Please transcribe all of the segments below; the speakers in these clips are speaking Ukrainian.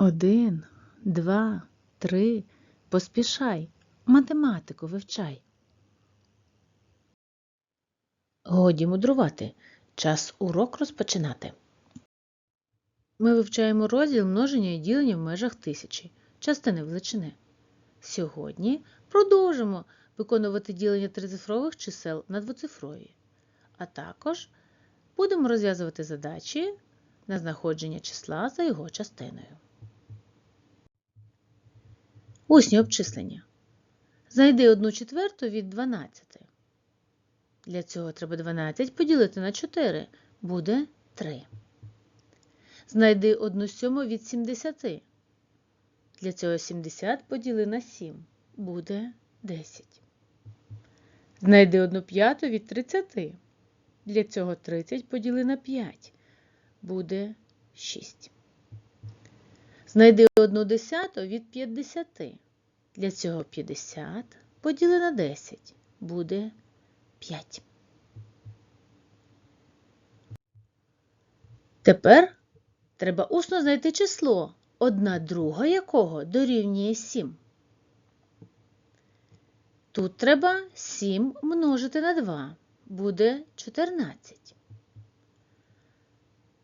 Один, два, три. Поспішай. Математику вивчай. Годі мудрувати. Час урок розпочинати. Ми вивчаємо розділ множення і ділення в межах тисячі, частини величини. Сьогодні продовжимо виконувати ділення трицифрових чисел на двоцифрові, а також будемо розв'язувати задачі на знаходження числа за його частиною. Усні обчислення. Знайди 1 четверту від 12. Для цього треба 12 поділити на 4. Буде 3. Знайди 1 сьому від 70. Для цього 70 поділи на 7. Буде 10. Знайди 1 п'яту від 30. Для цього 30 поділи на 5. Буде 6. Знайди 1 десяту від 50. Для цього 50 поділи на 10. Буде 5. Тепер треба усно знайти число, одна друга якого дорівнює 7. Тут треба 7 множити на 2. Буде 14.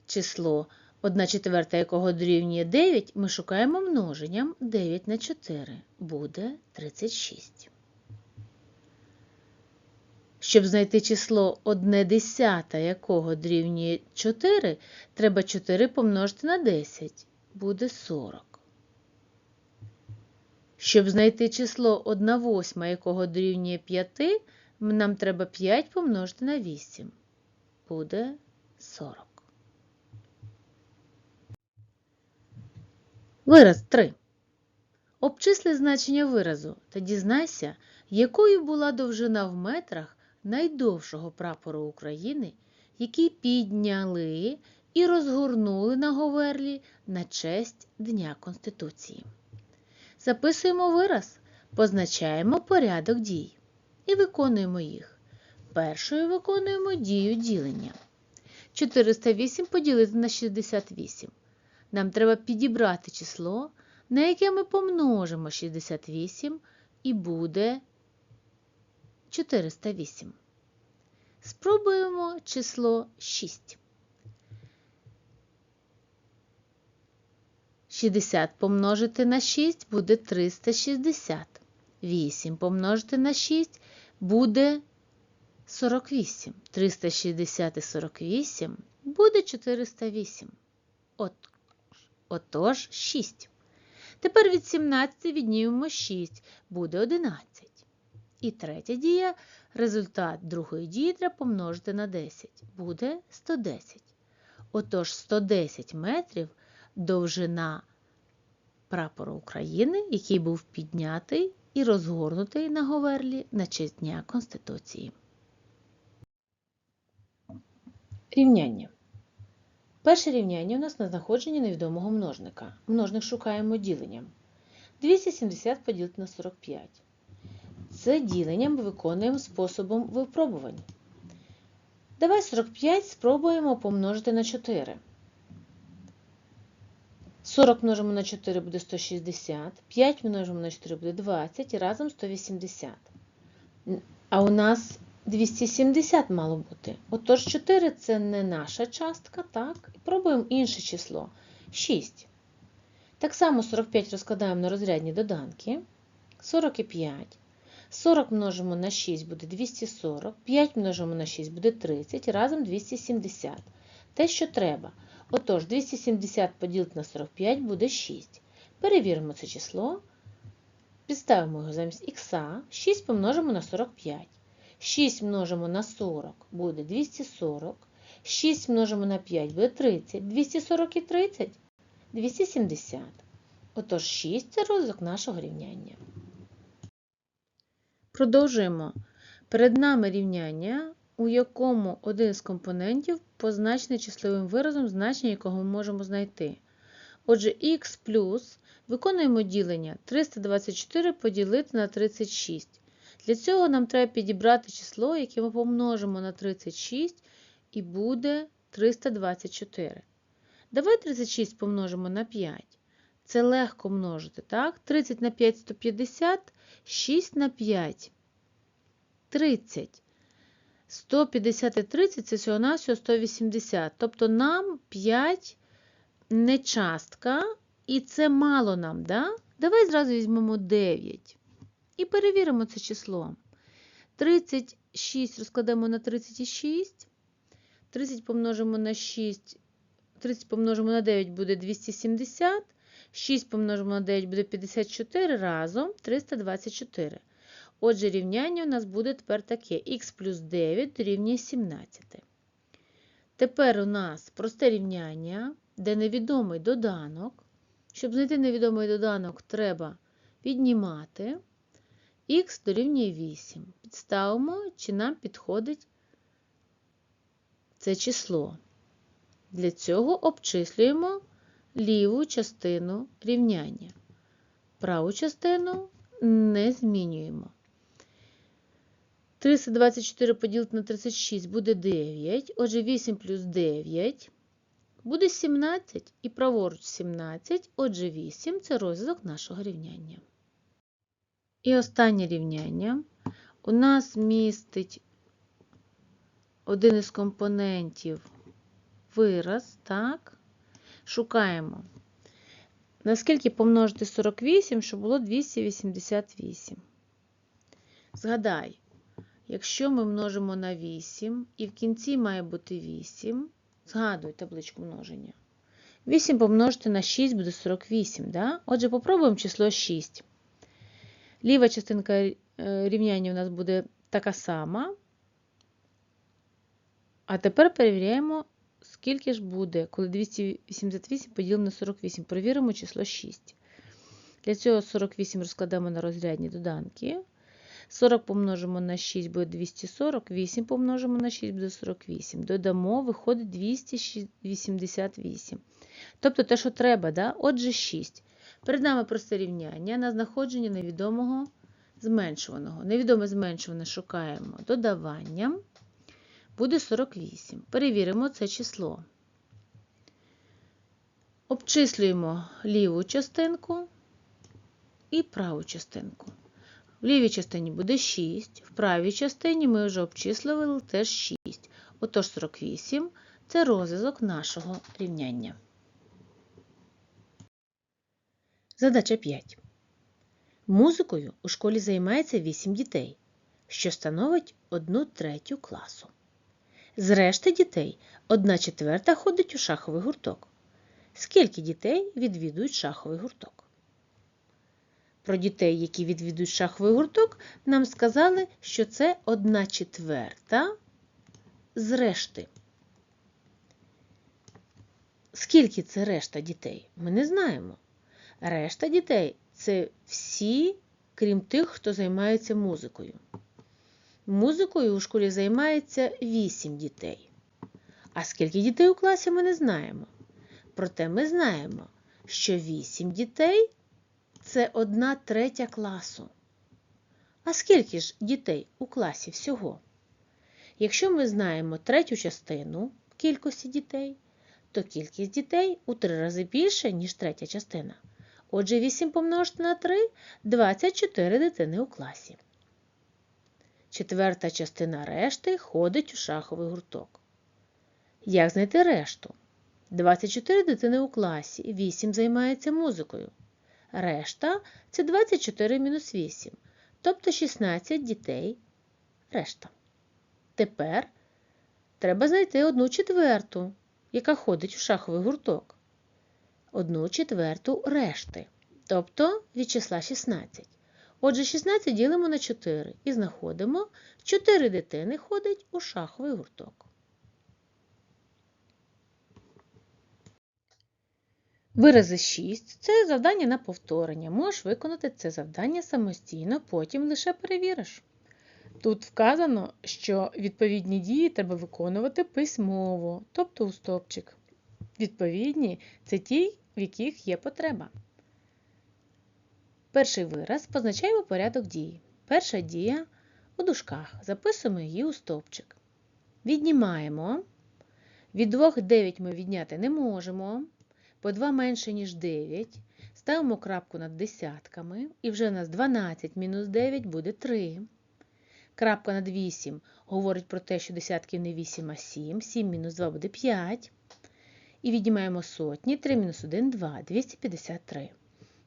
Число 1 четверта якого дорівнює 9, ми шукаємо множенням 9 на 4. Буде 36. Щоб знайти число 1 десята якого дорівнює 4, треба 4 помножити на 10. Буде 40. Щоб знайти число 1 восьма якого дорівнює 5, нам треба 5 помножити на 8. Буде 40. Вираз 3. Обчисли значення виразу та дізнайся, якою була довжина в метрах найдовшого прапору України, який підняли і розгорнули на Говерлі на честь Дня Конституції. Записуємо вираз, позначаємо порядок дій і виконуємо їх. Першою виконуємо дію ділення. 408 поділити на 68. Нам треба підібрати число, на яке ми помножимо 68 і буде 408. Спробуємо число 6. 60 помножити на 6 буде 360. 8 помножити на 6 буде 48. 360 і 48 буде 408. От, отож 6. Тепер від 17 віднімемо 6, буде 11. І третя дія, результат другої дії треба помножити на 10, буде 110. Отож 110 метрів довжина прапору України, який був піднятий і розгорнутий на Говерлі на честь Дня Конституції. Рівняння. Перше рівняння у нас на знаходження невідомого множника. Множник шукаємо діленням. 270 поділити на 45. Це ділення ми виконуємо способом випробувань. Давай 45 спробуємо помножити на 4. 40 множимо на 4 буде 160, 5 множимо на 4 буде 20 і разом 180. А у нас 270 мало бути. Отож 4 це не наша частка, так? І пробуємо інше число 6. Так само 45 розкладаємо на розрядні доданки. 45. 40 множимо на 6 буде 240, 5 множимо на 6 буде 30 разом 270. Те, що треба. Отож, 270 поділити на 45 буде 6. Перевіримо це число. Підставимо його замість х. 6 помножимо на 45. 6 множимо на 40 буде 240. 6 множимо на 5 буде 30. 240 і 30 270. Отож, 6 це розв'язок нашого рівняння. Продовжуємо. Перед нами рівняння, у якому один з компонентів позначений числовим виразом, значення якого ми можемо знайти. Отже, х плюс виконуємо ділення 324 поділити на 36. Для цього нам треба підібрати число, яке ми помножимо на 36, і буде 324. Давай 36 помножимо на 5. Це легко множити, так? 30 на 5 – 150, 6 на 5 – 30. 150 і 30 – це всього-навсього 180. Тобто нам 5 не частка, і це мало нам, да? Давай зразу візьмемо 9. І перевіримо це число. 36 розкладемо на 36. 30 помножимо на 6. 30 помножимо на 9 буде 270. 6 помножимо на 9 буде 54 разом 324. Отже, рівняння у нас буде тепер таке: х плюс 9 дорівнює 17. Тепер у нас просте рівняння, де невідомий доданок. Щоб знайти невідомий доданок, треба віднімати. Х дорівнює 8. Підставимо, чи нам підходить це число. Для цього обчислюємо ліву частину рівняння. Праву частину не змінюємо. 324 поділити на 36 буде 9. Отже, 8 плюс 9 буде 17 і праворуч 17. Отже, 8 це розв'язок нашого рівняння. І останнє рівняння у нас містить один із компонентів вираз, так? Шукаємо. Наскільки помножити 48, щоб було 288. Згадай, якщо ми множимо на 8, і в кінці має бути 8, згадуй табличку множення. 8 помножити на 6 буде 48. Да? Отже, попробуємо число 6. Ліва частинка рівняння у нас буде така сама. А тепер перевіряємо, скільки ж буде, коли 288 поділимо на 48. Провіримо число 6. Для цього 48 розкладемо на розрядні доданки. 40 помножимо на 6 буде 240, 8 помножимо на 6 буде 48. Додамо, виходить 288. Тобто те, що треба, да? отже 6. Перед нами просте рівняння на знаходження невідомого зменшуваного. Невідоме зменшуване шукаємо додаванням. Буде 48. Перевіримо це число. Обчислюємо ліву частинку і праву частинку. В лівій частині буде 6, в правій частині ми вже обчислювали теж 6. Отож 48 це розв'язок нашого рівняння. Задача 5. Музикою у школі займається 8 дітей, що становить 1 третю класу. З решти дітей 1 четверта ходить у шаховий гурток. Скільки дітей відвідують шаховий гурток? Про дітей, які відвідують шаховий гурток, нам сказали, що це 1 четверта з решти. Скільки це решта дітей? Ми не знаємо. Решта дітей це всі, крім тих, хто займається музикою. Музикою у школі займається 8 дітей. А скільки дітей у класі ми не знаємо. Проте ми знаємо, що 8 дітей це 1 третя класу. А скільки ж дітей у класі всього? Якщо ми знаємо третю частину кількості дітей, то кількість дітей у 3 рази більше, ніж третя частина. Отже, 8 помножити на 3 – 24 дитини у класі. Четверта частина решти ходить у шаховий гурток. Як знайти решту? 24 дитини у класі, 8 займається музикою. Решта це 24 мінус 8, тобто 16 дітей решта. Тепер треба знайти одну четверту, яка ходить у шаховий гурток. Одну четверту решти, тобто від числа 16. Отже, 16 ділимо на 4 і знаходимо 4 дитини ходить у шаховий гурток. Вирази 6 це завдання на повторення. Можеш виконати це завдання самостійно, потім лише перевіриш. Тут вказано, що відповідні дії треба виконувати письмово, тобто у стопчик. Відповідні це ті, в яких є потреба. Перший вираз позначаємо порядок дії. Перша дія у дужках. Записуємо її у стовпчик. Віднімаємо. Від 2 9 ми відняти не можемо, бо 2 менше, ніж 9. Ставимо крапку над десятками, і вже у нас 12 мінус 9 буде 3. Крапка над 8 говорить про те, що десятків не 8, а 7. 7 мінус 2 буде 5. І віднімаємо сотні. 3 мінус 1 2, 253.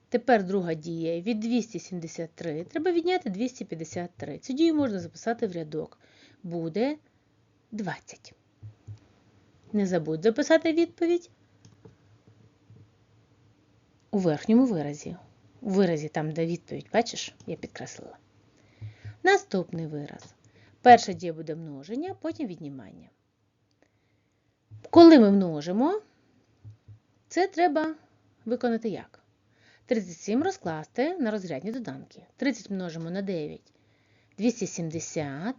Тепер друга дія. Від 273 треба відняти 253. Цю дію можна записати в рядок. Буде 20. Не забудь записати відповідь у верхньому виразі. У виразі там, де відповідь, бачиш, я підкреслила. Наступний вираз. Перша дія буде множення, потім віднімання. Коли ми множимо, це треба виконати як? 37 розкласти на розрядні доданки. 30 множимо на 9 270.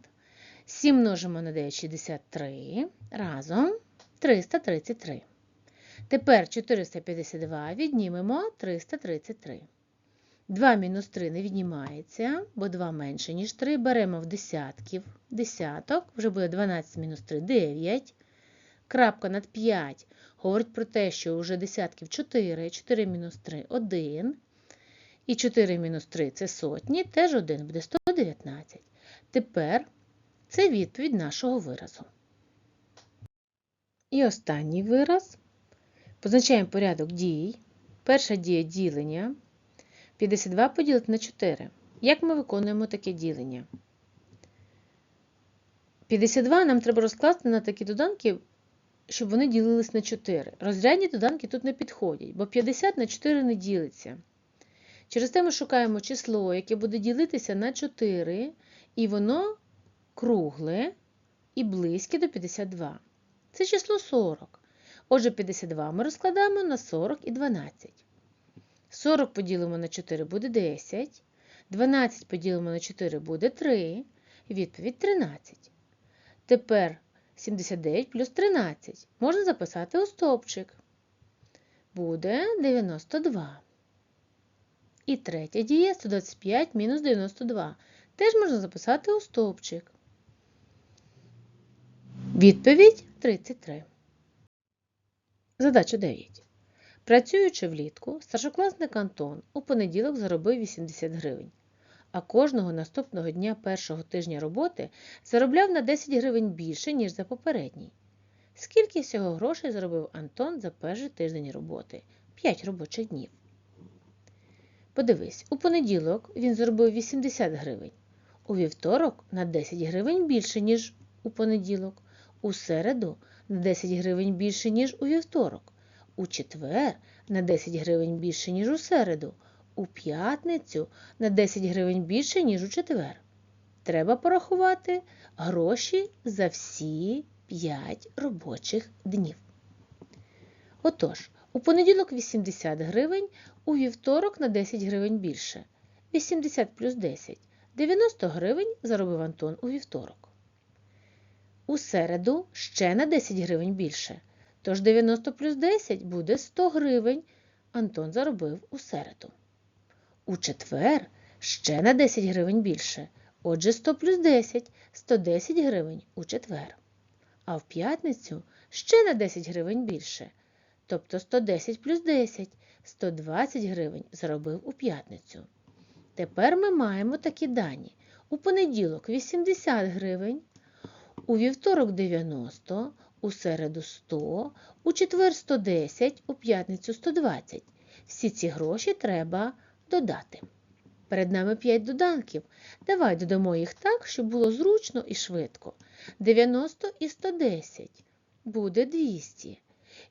7 множимо на 9 63. Разом 333. Тепер 452 віднімемо 333. 2 мінус 3 не віднімається, бо 2 менше, ніж 3. Беремо в десятків. Десяток, вже буде 12 мінус 3 9. Крапка над 5 говорить про те, що вже десятків 4, 4 мінус 3 1. І 4 мінус 3 це сотні, теж 1 буде 119. Тепер це відповідь нашого виразу. І останній вираз. Позначаємо порядок дій. Перша дія ділення. 52 поділити на 4. Як ми виконуємо таке ділення? 52 нам треба розкласти на такі доданки, щоб вони ділились на 4. Розрядні доданки тут не підходять, бо 50 на 4 не ділиться. Через те ми шукаємо число, яке буде ділитися на 4, і воно кругле і близьке до 52. Це число 40. Отже, 52 ми розкладаємо на 40 і 12. 40 поділимо на 4 буде 10. 12 поділимо на 4 буде 3. Відповідь 13. Тепер 79 плюс 13 можна записати у стовпчик. Буде 92. І третя дія 125 мінус 92. Теж можна записати у стовпчик. Відповідь 33. Задача 9. Працюючи влітку, старшокласник Антон у понеділок заробив 80 гривень, а кожного наступного дня першого тижня роботи заробляв на 10 гривень більше, ніж за попередній. Скільки всього грошей заробив Антон за перший тиждень роботи 5 робочих днів. Подивись, у понеділок він заробив 80 гривень, у вівторок на 10 гривень більше, ніж у понеділок, у середу на 10 гривень більше, ніж у вівторок, у четвер на 10 гривень більше, ніж у середу, у п'ятницю на 10 гривень більше, ніж у четвер. Треба порахувати гроші за всі 5 робочих днів. Отож, у понеділок 80 гривень, у вівторок на 10 гривень більше. 80 плюс 10 90 гривень заробив Антон у вівторок. У середу ще на 10 гривень більше. Тож 90 плюс 10 буде 100 гривень. Антон заробив у середу. У четвер ще на 10 гривень більше. Отже, 100 плюс 10 110 гривень у четвер. А в п'ятницю ще на 10 гривень більше. Тобто 110 плюс 10 120 гривень заробив у п'ятницю. Тепер ми маємо такі дані. У понеділок 80 гривень, у вівторок 90, у середу 100, у четвер 110, у п'ятницю 120. Всі ці гроші треба додати. Перед нами 5 доданків. Давай додамо їх так, щоб було зручно і швидко. 90 і 110 буде 200.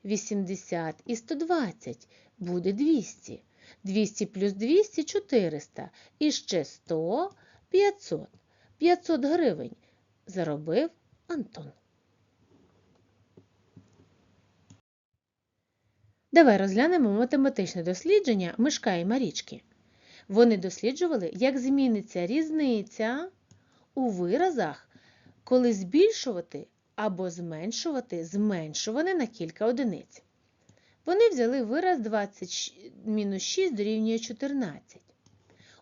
80 і 120 буде 200. 200 плюс 200 400. І ще 100 500. 500 гривень заробив Антон. Давай розглянемо математичне дослідження Мишка і Марічки. Вони досліджували, як зміниться різниця у виразах, коли збільшувати або зменшувати зменшуване на кілька одиниць. Вони взяли вираз 20 мінус 6 дорівнює 14.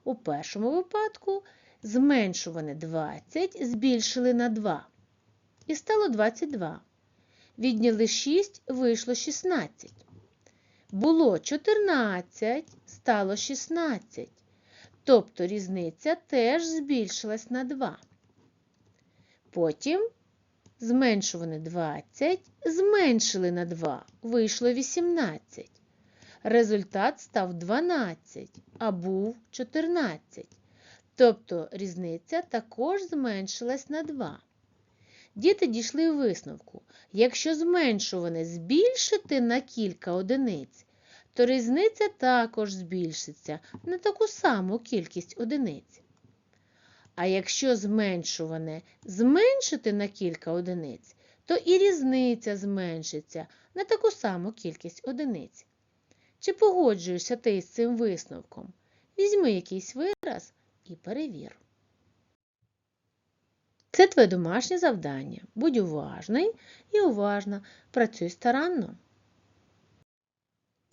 У першому випадку зменшуване 20 збільшили на 2. І стало 22. Відняли 6, вийшло 16. Було 14, стало 16. Тобто різниця теж збільшилась на 2. Потім зменшуване 20, зменшили на 2, вийшло 18. Результат став 12, а був 14. Тобто різниця також зменшилась на 2. Діти дійшли висновку, якщо зменшуване збільшити на кілька одиниць, то різниця також збільшиться на таку саму кількість одиниць. А якщо зменшуване зменшити на кілька одиниць, то і різниця зменшиться на таку саму кількість одиниць. Чи погоджуєшся ти з цим висновком? Візьми якийсь вираз і перевір. Це твоє домашнє завдання. Будь уважний і уважна. Працюй старанно.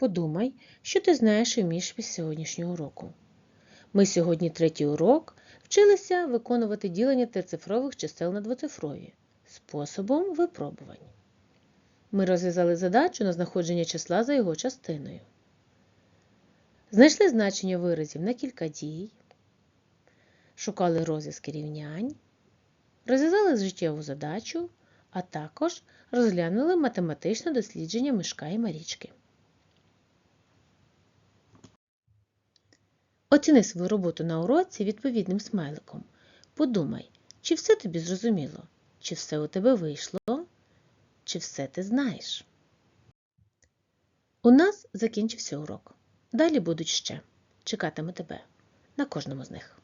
Подумай, що ти знаєш вмієш від сьогоднішнього уроку. Ми сьогодні третій урок вчилися виконувати ділення трицифрових чисел на двоцифрові способом випробувань. Ми розв'язали задачу на знаходження числа за його частиною. Знайшли значення виразів на кілька дій, шукали розв'язки рівнянь, розв'язали життєву задачу, а також розглянули математичне дослідження мишка і марічки. Оціни свою роботу на уроці відповідним смайликом. Подумай, чи все тобі зрозуміло, чи все у тебе вийшло, чи все ти знаєш. У нас закінчився урок. Далі будуть ще. Чекатиму тебе на кожному з них.